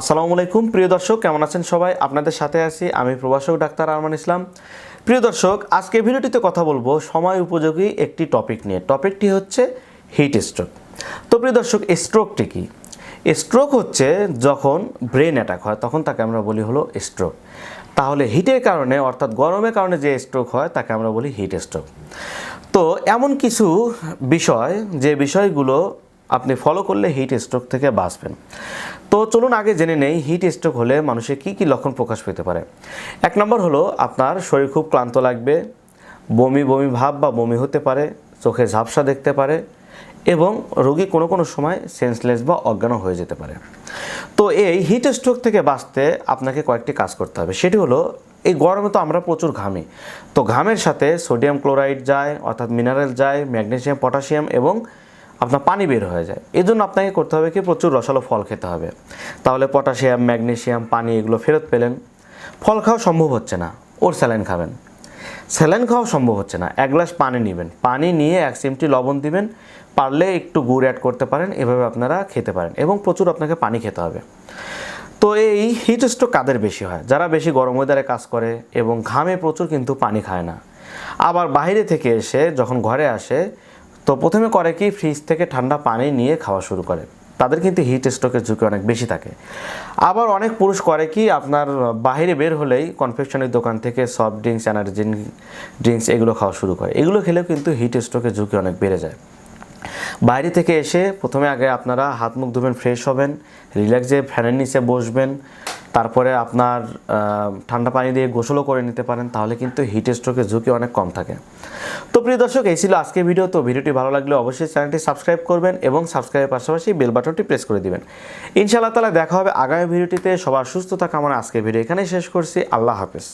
আসসালামু আলাইকুম। প্রিয় দর্শক, কেমন আছেন সবাই? আপনাদের সাথে আছি আমি প্রভাষক ডাক্তার আরমান ইসলাম। প্রিয় দর্শক, আজকে ভিডিওটিতে কথা বলব সময় উপযোগী একটি টপিক নিয়ে। টপিকটি হচ্ছে হিট স্ট্রোক। তো প্রিয় দর্শক, স্ট্রোকটি কি? স্ট্রোক হচ্ছে যখন ব্রেন অ্যাটাক হয়, তখন তাকে আমরা বলি হলো স্ট্রোক। তাহলে হিটের কারণে, অর্থাৎ গরমের কারণে যে স্ট্রোক হয়, তাকে আমরা বলি হিট স্ট্রোক। তো এমন কিছু বিষয়, যে বিষয়গুলো আপনি ফলো করলে হিট স্ট্রোক থেকে বাঁচবেন। তো চলুন আগে জেনে নেই হিট স্ট্রোক হলে মানুষের কী কী লক্ষণ প্রকাশ পেতে পারে। এক নম্বর হলো আপনার শরীর খুব ক্লান্ত লাগবে, বমি বমি ভাব বা বমি হতে পারে চোখে ঝাপসা দেখতে পারে এবং রোগী কোনো কোনো সময় সেন্সলেস বা অজ্ঞানও হয়ে যেতে পারে। তো এই হিট স্ট্রোক থেকে বাঁচতে আপনাকে কয়েকটি কাজ করতে হবে। সেটি হলো, এই গরমে তো আমরা প্রচুর ঘামি। তো ঘামের সাথে সোডিয়াম ক্লোরাইড যায়, অর্থাৎ মিনারেল যায় ম্যাগনেসিয়াম পটাশিয়াম এবং আপনার পানি বের হয়ে যায়। এই জন্য আপনাকে করতে হবে কি? প্রচুর রসালো ফল খেতে হবে। তাহলে পটাশিয়াম ম্যাগনেসিয়াম পানি এগুলো ফেরত পেলেন। ফল খাওয়া সম্ভব হচ্ছে না। ওর স্যালাইন খাবেন। স্যালাইন খাওয়া সম্ভব হচ্ছে না। এক গ্লাস পানি নেবেন। পানি নিয়ে এক চিমটি লবণ দিবেন। পারলে একটু গুড় অ্যাড করতে পারেন। এভাবে আপনারা খেতে পারেন এবং প্রচুর আপনাকে পানি খেতে হবে। তো এই হিট স্ট্রোক কাদের বেশি হয়? যারা বেশি গরম ওয়েদারে কাজ করে এবং ঘামে প্রচুর কিন্তু পানি খায় না। আবার বাইরে থেকে এসে যখন ঘরে আসে তো প্রথমে করে কি ফ্রিজ থেকে ঠান্ডা পানি নিয়ে খাওয়া শুরু করে। তাদের কিন্তু হিট স্ট্রোকের ঝুঁকি অনেক বেশি থাকে। আবার অনেক পুরুষ করে কি, আপনার বাইরে বের হলেই কনফেকশনের দোকান থেকে সফট ড্রিঙ্কস এনার্জি ড্রিঙ্কস এগুলো খাওয়া শুরু করে। এগুলো খেলেও কিন্তু হিট স্ট্রোকের ঝুঁকি অনেক বেড়ে যায়। বাইরে থেকে এসে প্রথমে আগে আপনারা হাত মুখ ধুবেন ফ্রেশ হবেন রিল্যাক্সে ফ্যানের নিচে বসবেন তারপরে আপনার ঠান্ডা পানি দিয়ে গোসলও করে নিতে পারেন, তাহলে কিন্তু হিট স্ট্রোকের ঝুঁকি অনেক কম থাকে। তো প্রিয় দর্শক, এই ছিল আজকের ভিডিও তো ভিডিওটি ভালো লাগলে অবশ্যই চ্যানেলটি সাবস্ক্রাইব করবেন এবং সাবস্ক্রাইবের পাশাপাশি বেল বাটনটি প্রেস করে দিবেন। ইনশাআল্লাহ তালা দেখা হবে আগামী ভিডিওটিতে সবার সুস্থ থাকা আমার আজকের ভিডিও এখানেই শেষ করছি। আল্লাহ হাফেজ।